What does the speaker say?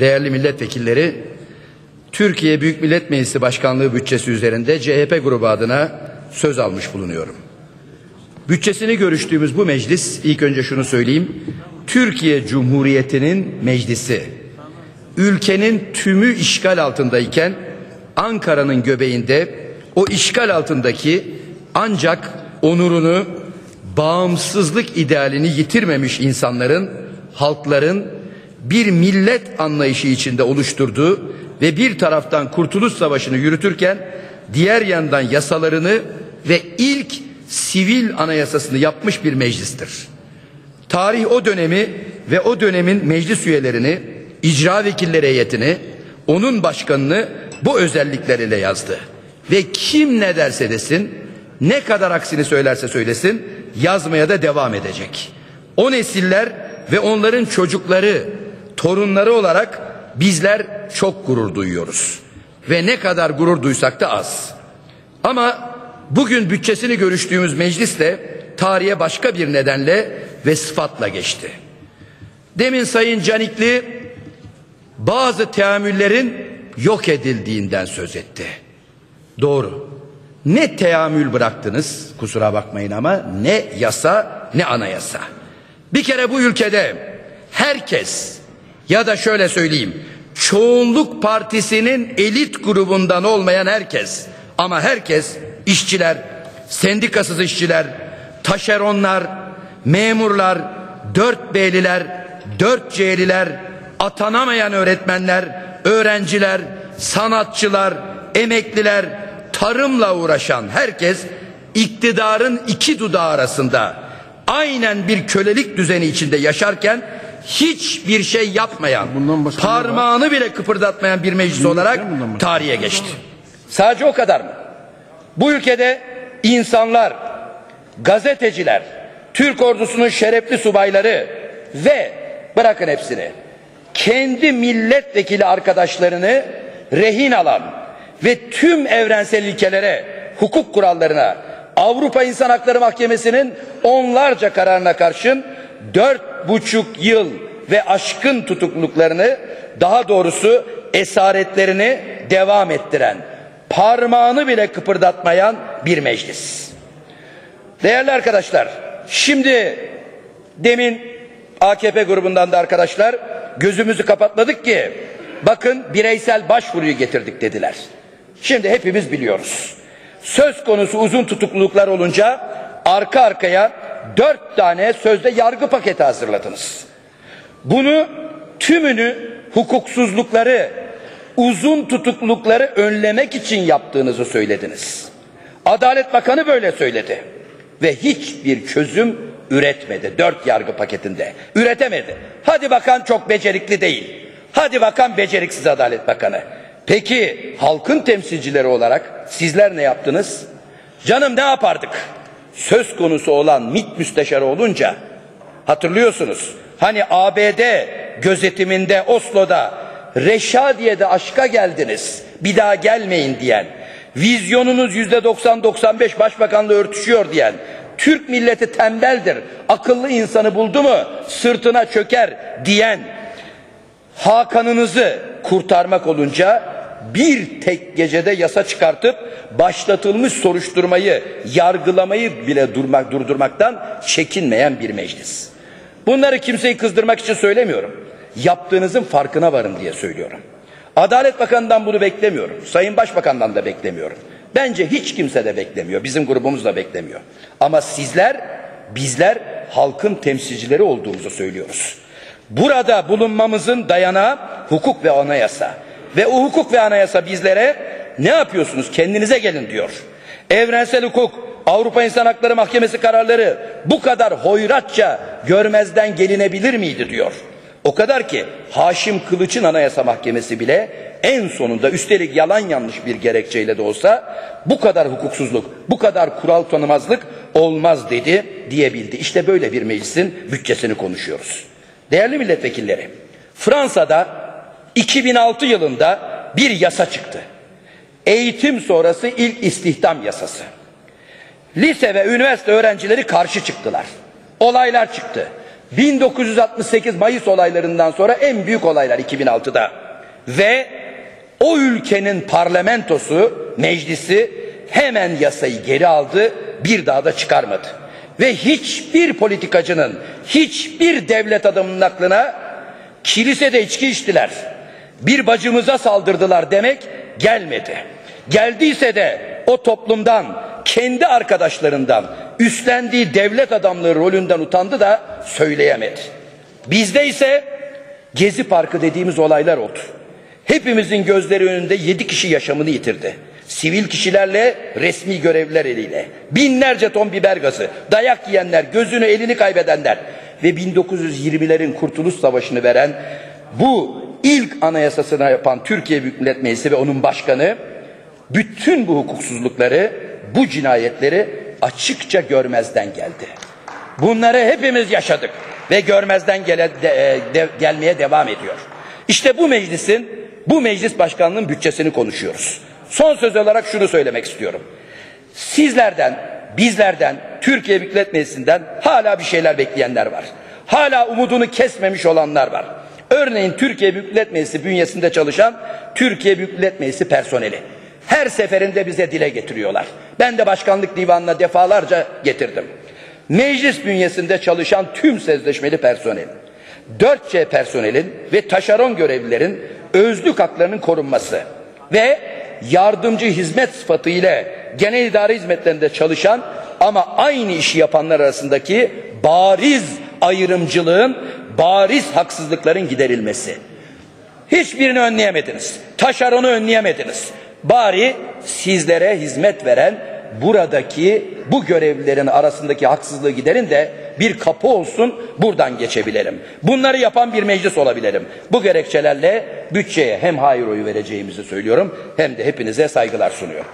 değerli milletvekilleri, Türkiye Büyük Millet Meclisi Başkanlığı bütçesi üzerinde CHP grubu adına söz almış bulunuyorum. Bütçesini görüştüğümüz bu meclis, ilk önce şunu söyleyeyim, Türkiye Cumhuriyeti'nin meclisi. Ülkenin tümü işgal altındayken Ankara'nın göbeğinde o işgal altındaki ancak onurunu, bağımsızlık idealini yitirmemiş insanların, halkların bir millet anlayışı içinde oluşturduğu ve bir taraftan Kurtuluş Savaşı'nı yürütürken diğer yandan yasalarını ve ilk sivil anayasasını yapmış bir meclistir. Tarih o dönemi ve o dönemin meclis üyelerini, icra vekilleri heyetini, onun başkanını bu özellikleriyle yazdı. Ve kim ne derse desin, ne kadar aksini söylerse söylesin, yazmaya da devam edecek. O nesiller ve onların çocukları, torunları olarak bizler çok gurur duyuyoruz. Ve ne kadar gurur duysak da az. Ama bugün bütçesini görüştüğümüz meclis de tarihe başka bir nedenle ve sıfatla geçti. Demin Sayın Canikli bazı teamüllerin yok edildiğinden söz etti. Doğru. Ne teamül bıraktınız kusura bakmayın ama ne yasa ne anayasa. Bir kere bu ülkede herkes ya da şöyle söyleyeyim. Çoğunluk partisinin elit grubundan olmayan herkes ama herkes işçiler, sendikasız işçiler, taşeronlar, memurlar, dört B'liler, dört C'liler, atanamayan öğretmenler, öğrenciler, sanatçılar, emekliler, tarımla uğraşan herkes iktidarın iki dudağı arasında aynen bir kölelik düzeni içinde yaşarken hiçbir şey yapmayan, parmağını bile kıpırdatmayan bir meclis olarak tarihe geçti. Sadece o kadar mı? Bu ülkede insanlar, gazeteciler, Türk ordusunun şerefli subayları ve bırakın hepsini kendi milletvekili arkadaşlarını rehin alan ve tüm evrensel ilkelere, hukuk kurallarına, Avrupa İnsan Hakları Mahkemesi'nin onlarca kararına karşın dört buçuk yıl ve aşkın tutukluluklarını daha doğrusu esaretlerini devam ettiren, parmağını bile kıpırdatmayan bir meclis. Değerli arkadaşlar, şimdi demin AKP grubundan da arkadaşlar gözümüzü kapatmadık ki bakın bireysel başvuruyu getirdik dediler. Şimdi hepimiz biliyoruz. Söz konusu uzun tutukluluklar olunca arka arkaya dört tane sözde yargı paketi hazırladınız. Bunu tümünü hukuksuzlukları, uzun tutuklulukları önlemek için yaptığınızı söylediniz. Adalet Bakanı böyle söyledi ve hiçbir çözüm üretmedi dört yargı paketinde. Üretemedi. Hadi bakan çok becerikli değil. Hadi bakan beceriksiz Adalet Bakanı. Peki halkın temsilcileri olarak sizler ne yaptınız? Canım ne yapardık? Söz konusu olan MİT müsteşarı olunca hatırlıyorsunuz. Hani ABD gözetiminde Oslo'da Reşadiye'de aşka geldiniz. Bir daha gelmeyin diyen. Vizyonunuz yüzde 90-95 başbakanla örtüşüyor diyen. Türk milleti tembeldir. Akıllı insanı buldu mu sırtına çöker diyen. Hakan'ınızı kurtarmak olunca bir tek gecede yasa çıkartıp başlatılmış soruşturmayı, yargılamayı bile durmak, durdurmaktan çekinmeyen bir meclis. Bunları kimseyi kızdırmak için söylemiyorum. Yaptığınızın farkına varın diye söylüyorum. Adalet Bakanı'ndan bunu beklemiyorum. Sayın Başbakan'dan da beklemiyorum. Bence hiç kimse de beklemiyor. Bizim grubumuz da beklemiyor. Ama sizler, bizler halkın temsilcileri olduğumuzu söylüyoruz. Burada bulunmamızın dayanağı hukuk ve anayasa. Ve o hukuk ve anayasa bizlere ne yapıyorsunuz kendinize gelin diyor. Evrensel hukuk, Avrupa İnsan Hakları Mahkemesi kararları bu kadar hoyratça görmezden gelinebilir miydi diyor. O kadar ki Haşim Kılıç'ın Anayasa Mahkemesi bile en sonunda üstelik yalan yanlış bir gerekçeyle de olsa bu kadar hukuksuzluk, bu kadar kural tanımazlık olmaz dedi diyebildi. İşte böyle bir meclisin bütçesini konuşuyoruz. Değerli milletvekilleri, Fransa'da 2006 yılında bir yasa çıktı. Eğitim sonrası ilk istihdam yasası. Lise ve üniversite öğrencileri karşı çıktılar. Olaylar çıktı. 1968 Mayıs olaylarından sonra en büyük olaylar 2006'da. Ve o ülkenin parlamentosu, meclisi hemen yasayı geri aldı, bir daha da çıkarmadı. Ve hiçbir politikacının, hiçbir devlet adamının aklına kilisede içki içtiler, bir bacımıza saldırdılar demek gelmedi. Geldiyse de o toplumdan, kendi arkadaşlarından, üstlendiği devlet adamlığı rolünden utandı da söyleyemedi. Bizde ise Gezi Parkı dediğimiz olaylar oldu. Hepimizin gözleri önünde yedi kişi yaşamını yitirdi. Sivil kişilerle, resmi görevliler eliyle. Binlerce ton biber gazı, dayak yiyenler, gözünü elini kaybedenler ve 1920'lerin Kurtuluş Savaşı'nı veren bu ilk anayasasını yapan Türkiye Büyük Millet Meclisi ve onun başkanı bütün bu hukuksuzlukları, bu cinayetleri açıkça görmezden geldi. Bunları hepimiz yaşadık ve görmezden gele, de, de, gelmeye devam ediyor. İşte bu meclisin, bu meclis başkanlığının bütçesini konuşuyoruz. Son söz olarak şunu söylemek istiyorum. Sizlerden, bizlerden, Türkiye Büyük Millet Meclisi'nden hala bir şeyler bekleyenler var. Hala umudunu kesmemiş olanlar var. Örneğin Türkiye Büyük Millet Meclisi bünyesinde çalışan Türkiye Büyük Millet Meclisi personeli. Her seferinde bize dile getiriyorlar. Ben de başkanlık divanına defalarca getirdim. Meclis bünyesinde çalışan tüm sözleşmeli personel, 4C personelin ve taşeron görevlilerin özlük haklarının korunması ve yardımcı hizmet sıfatı ile genel idare hizmetlerinde çalışan ama aynı işi yapanlar arasındaki bariz ayrımcılığın, bariz haksızlıkların giderilmesi. Hiçbirini önleyemediniz. Taşeronu önleyemediniz. Bari sizlere hizmet veren buradaki bu görevlilerin arasındaki haksızlığı giderin de bir kapı olsun buradan geçebilirim. Bunları yapan bir meclis olabilirim. Bu gerekçelerle bütçeye hem hayır oyu vereceğimizi söylüyorum hem de hepinize saygılar sunuyorum.